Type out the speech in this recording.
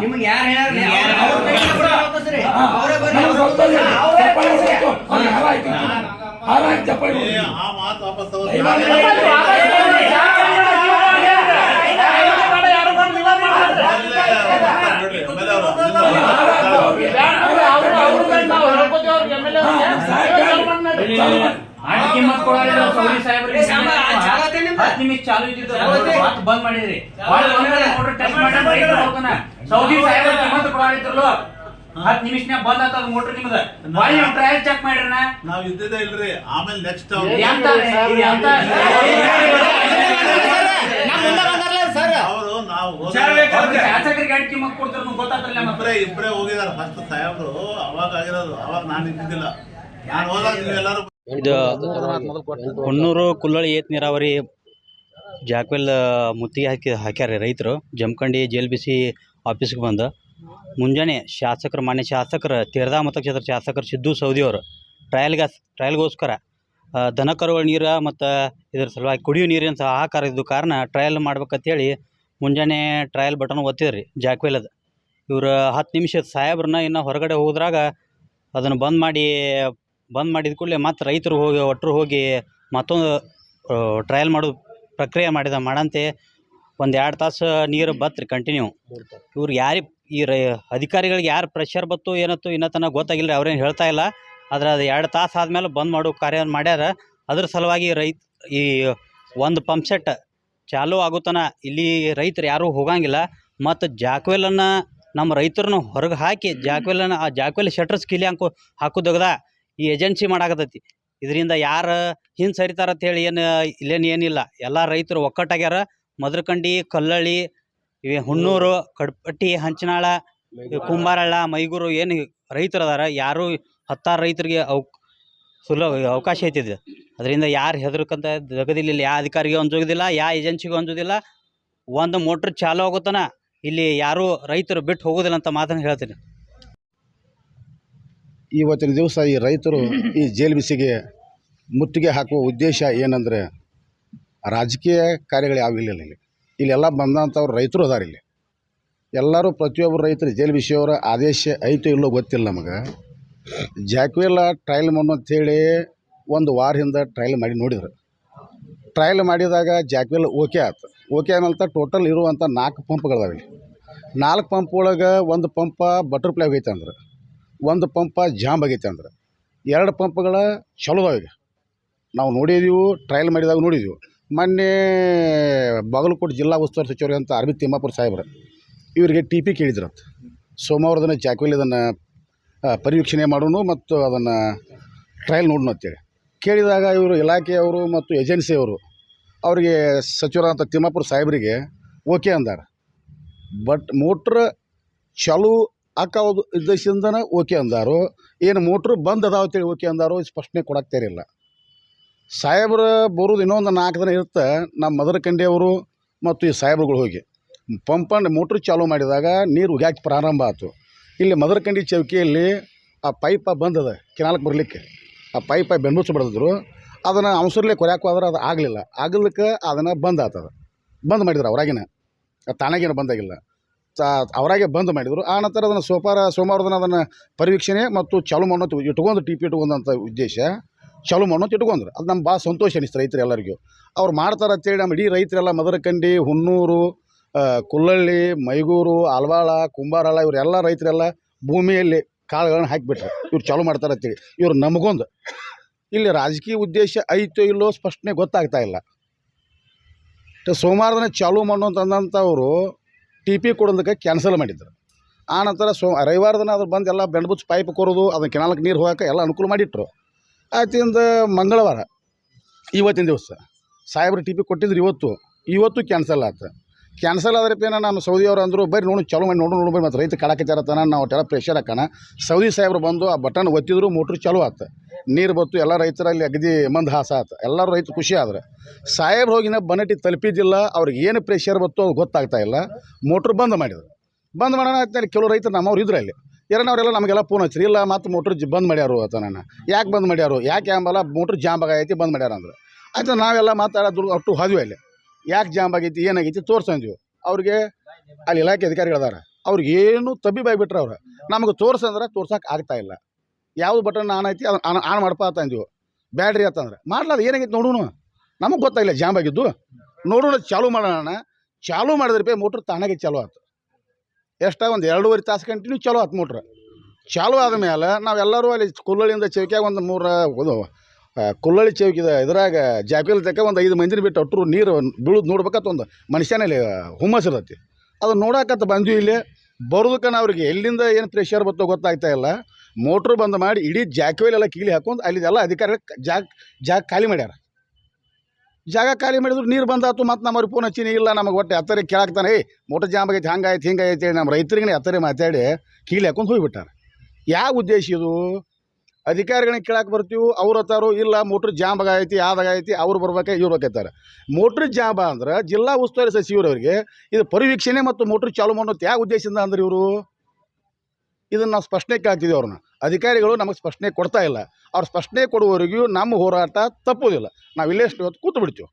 ಚಲೋ ಅದ. ಹಾ. ನಿಮ್ಗೆ ಯಾರು ಹೇಳ್ಯಾರ ನಿಮ್ಗೆ ಯಾರು ಅವ್ರ ಕೈಗೆ ಕೊಡ್ರಿ ವಾಪಸ್ರಿ. ಹಾ. ಅವ್ರೇ ಬರ್ರಿ. ನಮ್ಗೆ ಸ್ವಲ್ಪ ಇದೆ. ಅವ್ರೇ ಚಪ್ಪಾಳೆ ಕಳ್ಸ್ರಿ. ಹೊಡ್ತು. ಅವ್ನಿಗೆ ಹಾರ ಹಾಕಿ. ಹಾರ ಹಾಕಿ ಚಪ್ಪಾಳೆ ಏ, ಹೊಡ್ತು. ಆ ಮಾತು ವಾಪಸ್ ದಯಮಾಡಿ ತಗೋರಿ. ನಿಮಿಷ ಚಾಲು ಇದ್ದಿದ್ದು ಬಂದ್ ಮಾಡಿದ್ರಿ. ಮಾಡಿ ಸೌದಿ ಕಿಮ್ಮತ್ ನಿಮಿಷನ್ಯಾಗ ಬಂದ್ ಆತದ ಮೋಟ್ರ್ ನಿಮ್ದ. ಬಾಳಿ ಟ್ರಯಲ್ ಚೆಕ್ ನಾವ್ ಇದ್ದಿದ್ದೆ ಇಲ್ರಿ. ಆಮೇಲೆ ನೆಕ್ಸ್ಟ್ ಅವರು ನಾವು ಶಾಸಕರಿಗೆ ಕೊಡ್ತಾರ ಗೊತ್ತಾಗ್ತಿಲ್ಲ ಇಬ್ಬರೇ ಇಬ್ಬರೇ ಹೋಗಿದಾರ ಫಸ್ಟ್ ಸಾಹೇಬ್ರು. ಅವಾಗ ಆಗಿರೋದು. ಅವಾಗ ನಾನು ಇದ್ದಿದ್ದಿಲ್ಲ. ನಾನು ಹೋದಾಗ ನೀವೆಲ್ಲರೂ ಇದು ಹೊನ್ನೂರು ಕುಲ್ಲಳಿ ಏತ್ ನೀರಾವರಿ ಜಾಕ್ವೆಲ್ ಮುತ್ತಿಗೆ ಹಾಕಿ, ಹಾಕ್ಯಾರ ರೈತರು. Jamkhandi, J L B C ಆಫೀಸ್ಗೆ ಬಂದು. ಮುಂಜಾನೆ ಶಾಸಕರು, ಮಾನ್ಯ ಶಾಸಕರು, ತೇರ್ದಾ ಮತಕ್ಷೇತ್ರ ಶಾಸಕರು ಸಿದ್ದು ಸೌದಿಯವರು ಟ್ರಯಲ್ಗೆ ಟ್ರಯಲ್ಗೋಸ್ಕರ ದನ ಕರುಗಳ ನೀರು ಮತ್ತು ಇದ್ರ ಸಲುವಾಗಿ ಕುಡಿಯುವ ನೀರಿನ ಸಹ ಆಕಾರ ಇದ್ದು ಕಾರಣ ಟ್ರಯಲ್ ಮಾಡ್ಬೇಕಂತೇಳಿ ಮುಂಜಾನೆ ಟ್ರಯಲ್ ಬಟನ್ ಒತ್ತಿದ್ರಿ ಅದು. ಇವರು ಹತ್ತು ನಿಮಿಷದ ಸಾಹೇಬ್ರನ್ನ ಇನ್ನು ಹೊರಗಡೆ ಹೋದ್ರಾಗ ಅದನ್ನು ಬಂದ್ ಮಾಡಿ, ಬಂದ್ ಮಾಡಿದ ಕೂಡಲೇ ಮತ್ತೆ ರೈತರು ಹೋಗಿ ಒಟ್ಟರು ಹೋಗಿ ಮತ್ತೊಂದು ಟ್ರಯಲ್ ಮಾಡೋ ಪ್ರಕ್ರಿಯೆ ಮಾಡಿದ ಮಾಡಂತೆ ಒಂದು ಎರಡು ತಾಸು ನೀರು ಬತ್ರಿ ಕಂಟಿನ್ಯೂ ಇವ್ರು ಯಾರಿಗೆ ಈ ಅಧಿಕಾರಿಗಳಿಗೆ ಯಾರು ಪ್ರೆಷರ್ ಬತ್ತು ಏನತ್ತು ಇನ್ನತನ ತನಕ ಗೊತ್ತಾಗಿಲ್ಲ ಅವ್ರೇನು ಹೇಳ್ತಾ ಇಲ್ಲ. ಆದ್ರೆ ಅದು ಎರಡು ತಾಸು ಆದಮೇಲೆ ಬಂದ್ ಮಾಡೋ ಕಾರ್ಯ ಮಾಡ್ಯಾರ. ಅದ್ರ ಸಲುವಾಗಿ ರೈತ ಈ ಒಂದು ಪಂಪ್ ಸೆಟ್ ಚಾಲೂ ಆಗುತ್ತನ. ಇಲ್ಲಿ ರೈತರು ಯಾರೂ ಹೋಗಂಗಿಲ್ಲ. ಮತ್ತು ಜಾಕ್ವೆಲನ್ನು ನಮ್ಮ ರೈತರನ್ನು ಹೊರಗೆ ಹಾಕಿ ಜಾಕ್ವೆಲನ್ನು ಆ ಜಾಕ್ವೆಲ್ ಶಟರ್ಸ್ ಕಿಲಿ ಹಾಕೋ ಹಾಕೋದಗದ ಈ ಏಜೆನ್ಸಿ ಮಾಡಾಕತ್ತೈತಿ. ಇದರಿಂದ ಯಾರು ಹಿಂದೆ ಸರಿತಾರ ಅಂತೇಳಿ ಏನು ಇಲ್ಲೇನು ಏನಿಲ್ಲ. ಎಲ್ಲ ರೈತರು ಒಕ್ಕಟ್ಟಾಗ್ಯಾರ. ಮದ್ರಕಂಡಿ ಕಲ್ಲಳ್ಳಿ ಇವೆ ಹುಣ್ಣೂರು ಕಡ್ಪಟ್ಟಿ ಹಂಚನಾಳ ಕುಂಬಾರಳ್ಳ ಮೈಗೂರು ಏನು ರೈತರು ಅದಾರ. ಯಾರು ಹತ್ತಾರು ರೈತರಿಗೆ ಅವ್ ಸುಲಭ ಅವಕಾಶ ಐತಿದೆ. ಅದರಿಂದ ಯಾರು ಹೆದರ್ಕಂತ ಜಗದಿಲ್ಲ ಯಾವ ಅಧಿಕಾರಿಗೆ ಅಂಜೋದಿಲ್ಲ ಯಾವ ಏಜೆನ್ಸಿಗೂ ಅಂಜೋದಿಲ್ಲ. ಒಂದು ಮೋಟ್ರ್ ಚಾಲು ಆಗುತ್ತಾನ ಇಲ್ಲಿ ಯಾರು ರೈತರು ಬಿಟ್ಟು ಹೋಗೋದಿಲ್ಲ ಅಂತ ಮಾತನ್ನು ಹೇಳ್ತೀನಿ. ಇವತ್ತಿನ ದಿವಸ ಈ ರೈತರು ಈ ಜೈಲು ಬಿಸಿಗೆ ಮುತ್ತಿಗೆ ಹಾಕುವ ಉದ್ದೇಶ ಏನಂದರೆ ರಾಜಕೀಯ ಕಾರ್ಯಗಳು ಯಾವಿಲ್ಲ ಇಲ್ಲಿ. ಇಲ್ಲೆಲ್ಲ ಬಂದಂಥವ್ರು ರೈತರು ಅದಾರ ಇಲ್ಲಿ. ಎಲ್ಲರೂ ಪ್ರತಿಯೊಬ್ಬರು ರೈತರು ಜೇಲ್ ಬಿಸಿಯವರ ಆದೇಶ ಐತೋ ಇಲ್ಲೋ ಗೊತ್ತಿಲ್ಲ ನಮಗೆ. ಜಾಕ್ವೆಲ್ಲ ಟ್ರಯಲ್ ಮಾಡು ಅಂಥೇಳಿ ಒಂದು ವಾರ ಹಿಂದೆ ಟ್ರಯಲ್ ಮಾಡಿ ನೋಡಿದ್ರು. ಟ್ರಯಲ್ ಮಾಡಿದಾಗ ಜಾಕ್ವೆಲ್ ಓಕೆ ಆಯ್ತು. ಓಕೆ ಆಮೇಲೆ ಟೋಟಲ್ ಇರುವಂಥ ನಾಲ್ಕು ಪಂಪ್ಗಳಿದಾವೆ ಇಲ್ಲಿ. ನಾಲ್ಕು ಪಂಪ್ ಒಳಗೆ ಒಂದು ಪಂಪ ಬಟರ್ಫ್ಲೈ ಹೋಗೈತೆ ಅಂದ್ರೆ. ಒಂದು ಪಂಪ ಜಾಮ್ ಆಗೈತೆ ಅಂದ್ರೆ ಎರಡು ಪಂಪ್ಗಳ ಚಲೋ ಈಗ. ನಾವು ನೋಡಿದೀವಿ ಟ್ರಯಲ್ ಮಾಡಿದಾಗ ನೋಡಿದೀವಿ. ಮೊನ್ನೆ ಬಾಗಲಕೋಟೆ ಜಿಲ್ಲಾ ಉಸ್ತುವಾರಿ ಸಚಿವರು ಅಂತ ಅರವಿಂದ್ ತಿಮ್ಮಾಪುರ ಸಾಹೇಬ್ರು ಇವರಿಗೆ ಟಿ ಪಿ ಕೇಳಿದ್ರಂತ ಸೋಮವಾರ ದಿನ ಜಾಕ್ವೆಲ್ ಅದನ್ನು ಪರಿವೀಕ್ಷಣೆ ಮಾಡೋಣ ಮತ್ತು ಅದನ್ನು ಟ್ರಯಲ್ ನೋಡೋಣ ಅಂತೇಳಿ. ಕೇಳಿದಾಗ ಇವರು ಇಲಾಖೆಯವರು ಮತ್ತು ಏಜೆನ್ಸಿಯವರು ಅವರಿಗೆ ಸಚಿವರಾದಂಥ ತಿಮ್ಮಾಪುರ ಸಾಹೇಬರಿಗೆ ಓಕೆ ಅಂದಾರೆ. ಬಟ್ ಮೋಟ್ರ್ ಚಾಲು ಹಾಕೋದು ಉದ್ದೇಶದಿಂದನ ಓಕೆ ಅಂದಾರು. ಏನು ಮೋಟ್ರು ಬಂದ್ ಅದಾವ ಅಂತೇಳಿ ಓಕೆ ಅಂದಾರು ಸ್ಪಷ್ಟನೆ ಕೊಡಕ್ಕೆ ತಯಾರಿಲ್ಲ ಸಾಹೇಬ್ರು ಬರೋದು ಇನ್ನೊಂದು ನಾಲ್ಕು ದಿನ ಇರುತ್ತೆ ನಮ್ಮ ಮದರಕಂಡಿ ಕಂಡಿಯವರು ಮತ್ತು ಈ ಸಾಹೇಬ್ರುಗಳು ಹೋಗಿ. ಪಂಪನ್ನು ಮೋಟ್ರ್ ಚಾಲೂ ಮಾಡಿದಾಗ ನೀರು ಉಗ್ಯಾಕೆ ಪ್ರಾರಂಭ ಆಯಿತು ಇಲ್ಲಿ ಮದರಕಂಡಿ ಚೌಕಿಯಲ್ಲಿ ಆ ಪೈಪ ಬಂದದ ಕೆನಾಲ್ಗೆ ಬರಲಿಕ್ಕೆ. ಆ ಪೈಪ ಬೆನ್ಬುಚ್ಚ ಬಡಿದ್ರು ಅದನ್ನು ಅವಸರಲ್ಲೇ ಕೊರ್ಯಾಕೆ ಹೋದ್ರೆ ಅದು ಆಗಲಿಲ್ಲ. ಆಗಲಿಕ್ಕೆ ಅದನ್ನು ಬಂದ್ ಆತದ. ಬಂದ್ ಮಾಡಿದ್ರು ಅವರಾಗಿನ. ತಾನಾಗೇನು ಬಂದಾಗಿಲ್ಲ. ಅವರಾಗೆ ಬಂದ್ ಮಾಡಿದರು. ಆ ನಂತರ ಅದನ್ನು ಸೋಮವಾರ ಸೋಮವಾರ ದಿನ ಅದನ್ನು ಪರಿವೀಕ್ಷಣೆ ಮತ್ತು ಚಾಲು ಮಾಡೋದು ಇಟ್ಕೊಂಡು ಟಿ ಪಿ ಇಟ್ಕೊಂಡಂಥ ಉದ್ದೇಶ ಚಾಲು ಮಾಡೋದು ಇಟ್ಕೊಂಡ್ರು. ಅದು ನಮ್ಮ ಭಾಳ ಸಂತೋಷ ಅನಿಸ್ತು ರೈತರು ಎಲ್ಲರಿಗೂ. ಅವ್ರು ಮಾಡ್ತಾರೆ ಅಂತೇಳಿ ನಮ್ಮ ಇಡೀ ರೈತರೆಲ್ಲ ಮದರಕಂಡಿ, ಹುನ್ನೂರು ಕುಲ್ಲಳ್ಳಿ, ಮೈಗೂರು, ಆಲ್ವಾಳ ಕುಂಬಾರಳ ಇವರೆಲ್ಲ ರೈತರೆಲ್ಲ ಭೂಮಿಯಲ್ಲಿ ಕಾಳುಗಳನ್ನ ಹಾಕಿಬಿಟ್ರು. ಇವ್ರು ಚಾಲು ಮಾಡ್ತಾರೆ ಅಂತೇಳಿ. ಇವ್ರು ನಮಗೊಂದು. ಇಲ್ಲಿ ರಾಜಕೀಯ ಉದ್ದೇಶ ಐತೋ ಇಲ್ಲೋ ಸ್ಪಷ್ಟನೆ ಗೊತ್ತಾಗ್ತಾ ಇಲ್ಲ. ಟ- ಸೋಮವಾರ ದಿನ ಚಾಲು ಮಾಡೋ ಅಂತಂದಂಥವ್ರು ಟಿ ಪಿ ಕೊಡೋದಕ್ಕೆ ಕ್ಯಾನ್ಸಲ್ ಮಾಡಿದ್ರು. ಆ ನಂತರ ಸೊ ರವಿವಾರ ಅದ್ರ ಬಂದು ಎಲ್ಲ ಬೆಂಡ್ಬುಚ್ಚು ಪೈಪ್ ಕೊರೋದು, ಅದನ್ನ ಕೆನಾಲಕ್ಕೆ ನೀರು ಹೋಗೋಕೆ ಎಲ್ಲ ಅನುಕೂಲ ಮಾಡಿಟ್ರು. ಆಯ್ತಿಂದ ಮಂಗಳವಾರ, ಇವತ್ತಿನ ದಿವಸ. ಸಾಹೇಬ್ರು ಟಿ ಪಿ ಕೊಟ್ಟಿದ್ರು ಇವತ್ತು ಇವತ್ತು ಕ್ಯಾನ್ಸಲ್ ಆಯ್ತು ಕ್ಯಾನ್ಸಲ್ ಆದರೆ ಪೇನ ನಮ್ಮ ಸೌದಿಯವರು ಅಂದರು, ಬರ್ರಿ ನೋಡಿ, ಚಾಲು ಮಾಡಿ ನೋಡು, ನೋಡಿ ಮತ್ತು ರೈತ ಕಡಾಕತ್ತಾರತನ ನಾವು ಒಟ್ಟೆಲ್ಲ ಪ್ರೆಷರ್ ಹಾಕೋಣ. ಸೌದಿ ಸಾಹೇಬ್ರು ಬಂದು ಆ ಬಟನ್ ಒತ್ತಿದ್ರು ಮೋಟ್ರ್ ಚಾಲು ಆಯ್ತು ನೀರು ಬತ್ತು, ಎಲ್ಲ ರೈತರಲ್ಲಿ ಅಗದಿ ಮಂದ್ ಹಾಸ ಆಯ್ತು ಎಲ್ಲರೂ ರೈತರು ಖುಷಿ ಆದ್ರೆ. ಸಾಹೇಬ್ರು ಹೋಗಿನ ಬನಟಿ ತಲುಪಿದ್ದಿಲ್ಲ, ಅವ್ರಿಗೆ ಏನು ಪ್ರೆಷರ್ ಬತ್ತು ಅದು ಗೊತ್ತಾಗ್ತಾ ಇಲ್ಲ. ಮೋಟ್ರ್ ಬಂದ್ ಮಾಡಿದ್ರು. ಬಂದ್ ಮಾಡೋಣ ಕೆಲವು ರೈತರು ನಮ್ಮವ್ರು ಇದ್ರು ಅಲ್ಲಿ. ಎರಡನವರೆಲ್ಲ ನಮಗೆಲ್ಲ ಫೋನ್ ಹಚ್ಚಿರಿ ಇಲ್ಲ ಮತ್ತು ಮೋಟ್ರ್ ಬಂದ್ ಮಾಡ್ಯಾರು ಆತ ನಾನು ಯಾಕೆ ಬಂದ್ ಮಾಡ್ಯಾರು? ಯಾಕೆ ಅಂಬಲ್ಲ ಮೋಟ್ರ್ ಜಾಮ್ ಆಗೈತಿ ಬಂದ್ ಮಾಡ್ಯಾರ ಅಂದ್ರೆ. ಆಯ್ತು, ನಾವೆಲ್ಲ ಮಾತಾಡೋದು ಅಷ್ಟು ಹೋದ್ವಿ ಅಲ್ಲಿ. ಯಾಕೆ ಜಾಮ್ ಆಗೈತಿ, ಏನಾಗೈತಿ ತೋರ್ಸಂದ್ವಿ ಅವ್ರಿಗೆ ಅಲ್ಲಿ ಇಲಾಖೆ ಅಧಿಕಾರಿಗಳು ಅದಾರ. ಅವ್ರಿಗೆ ಏನು ತಬ್ಬಿ ಬಾಯ್ಬಿಟ್ರೆ ಅವ್ರು. ನಮಗೆ ತೋರ್ಸಂದ್ರೆ ತೋರ್ಸಕ್ಕೆ ಆಗ್ತಾ ಇಲ್ಲ. ಯಾವ್ದು ಬಟನ್ ಆನ್ ಐತಿ ಅದನ್ನ ಆನ್ ಆನ್ ಮಾಡಪ್ಪ ಅಂತ ಅಂದಿವು. ಬ್ಯಾಡ್ರಿ ಅಂತಂದ್ರೆ ಮಾಡ್ಲಾದ ಏನಾಗೈತೆ ನೋಡೋಣ. ನಮಗೆ ಗೊತ್ತಾಗಿಲ್ಲ ಜಾಮ್ ಆಗಿದ್ದು. ನೋಡೋಣ ಚಾಲು ಮಾಡೋಣ. ಚಾಲು ಮಾಡಿದ್ರೆ ಮೋಟ್ರ್ ತಾನಾಗೆ ಚಾಲು ಆಯ್ತು ಎಷ್ಟ ಒಂದು ಎರಡೂವರೆ ತಾಸು ಕಂಟಿನ್ಯೂ ಚಾಲು ಆಯ್ತು ಮೋಟ್ರ್ ಚಾಲು ಆದಮೇಲೆ ನಾವೆಲ್ಲರೂ ಅಲ್ಲಿ ಕುಲ್ಲಳಿಯಿಂದ ಚೌಕಿಯಾಗ ಒಂದು ಮೂರು ಕುಲ್ಲಳಿ ಚೌಕಿದ ಇದ್ರಾಗ ಜಾಪಿಲ್ ತಕ್ಕ ಒಂದು ಐದು ಮಂದಿನ ಬಿಟ್ಟು ಅಟ್ರು ನೀರು ಬೀಳೋದು ನೋಡ್ಬೇಕಂತ ಒಂದು ಮನುಷ್ಯನಲ್ಲಿ ಹುಮ್ಮಸ್ ಇರತ್ತೆ. ಅದು ನೋಡಕಂತ ಬಂದ್ವಿ ಇಲ್ಲಿ. ಬರೋದಕ್ಕೆ ಅವ್ರಿಗೆ ಎಲ್ಲಿಂದ ಏನು ಪ್ರೆಷರ್ ಬರ್ತೋ ಗೊತ್ತಾಗ್ತಾ ಇಲ್ಲ. ಮೋಟ್ರ್ ಬಂದ್ ಮಾಡಿ ಇಡೀ ಜಾಕ್ವೇಲ್ ಎಲ್ಲ ಕೀಲಿ ಹಾಕೊಂಡು ಅಲ್ಲಿದೆಲ್ಲ ಅಧಿಕಾರಿ ಜಾಗ ಜಾಗ ಖಾಲಿ ಮಾಡ್ಯಾರ. ಜಾಗ ಖಾಲಿ ಮಾಡಿದ್ರು ನೀರು ಬಂದಾತು, ಮತ್ತು ನಮ್ಮವ್ರಿಗೆ ಫೋನ್ ಹಚ್ಚಿನಿ, ಇಲ್ಲ ನಮಗೆ ಒಟ್ಟು ಎತ್ತರಿ ಕೇಳಾಕ್ತಾನೆ, ಏಯ್, ಮೋಟ್ರ್ ಜಾಮ್ ಆಗೈತೆ ಹಂಗಾಯ್ತು ಹಿಂಗಾಯ್ತು ನಮ್ಮ ರೈತರಿಗೆ ಎತ್ತರಿ ಮಾತಾಡಿ ಕೀಲಿ ಹಾಕೊಂಡು ಹೋಗಿಬಿಟ್ಟಾರೆ. ಯಾವ ಉದ್ದೇಶ ಇದು? ಅಧಿಕಾರಿಗಳನ್ನ ಕೇಳಕ್ಕೆ ಬರ್ತೀವಿ, ಅವ್ರು ಹತ್ತಾರು, ಇಲ್ಲ ಮೋಟ್ರ್ ಜಾಮ್ ಆಗೈತಿ ಯಾವ್ದಾಗೈತಿ ಅವ್ರು ಬರ್ಬೇಕು, ಇವ್ರು ಬೇಕೈತಾರೆ ಮೋಟ್ರ್ ಜಾಮ್ ಅಂದ್ರೆ ಜಿಲ್ಲಾ ಉಸ್ತುವಾರಿ ಸಚಿವರವರಿಗೆ ಇದು ಪರಿವೀಕ್ಷಣೆ ಮತ್ತು ಮೋಟ್ರ್ ಚಾಲು ಮಾಡೋದು ಯಾವ ಉದ್ದೇಶದಿಂದ ಅಂದ್ರೆ ಇವರು? ಇದನ್ನು ನಾವು ಸ್ಪಷ್ಟನೆ ಕೇಳ್ತಿದ್ದೀವಿ ಅವ್ರನ್ನ. ಅಧಿಕಾರಿಗಳು ನಮಗೆ ಸ್ಪಷ್ಟನೆ ಕೊಡ್ತಾ ಇಲ್ಲ. ಅವ್ರು ಸ್ಪಷ್ಟನೆ ಕೊಡುವವರೆಗೂ ನಮ್ಮ ಹೋರಾಟ ತಪ್ಪೋದಿಲ್ಲ. ನಾವು ಇಲ್ಲೇ ಇವತ್ತು ಕೂತು ಬಿಡ್ತೀವಿ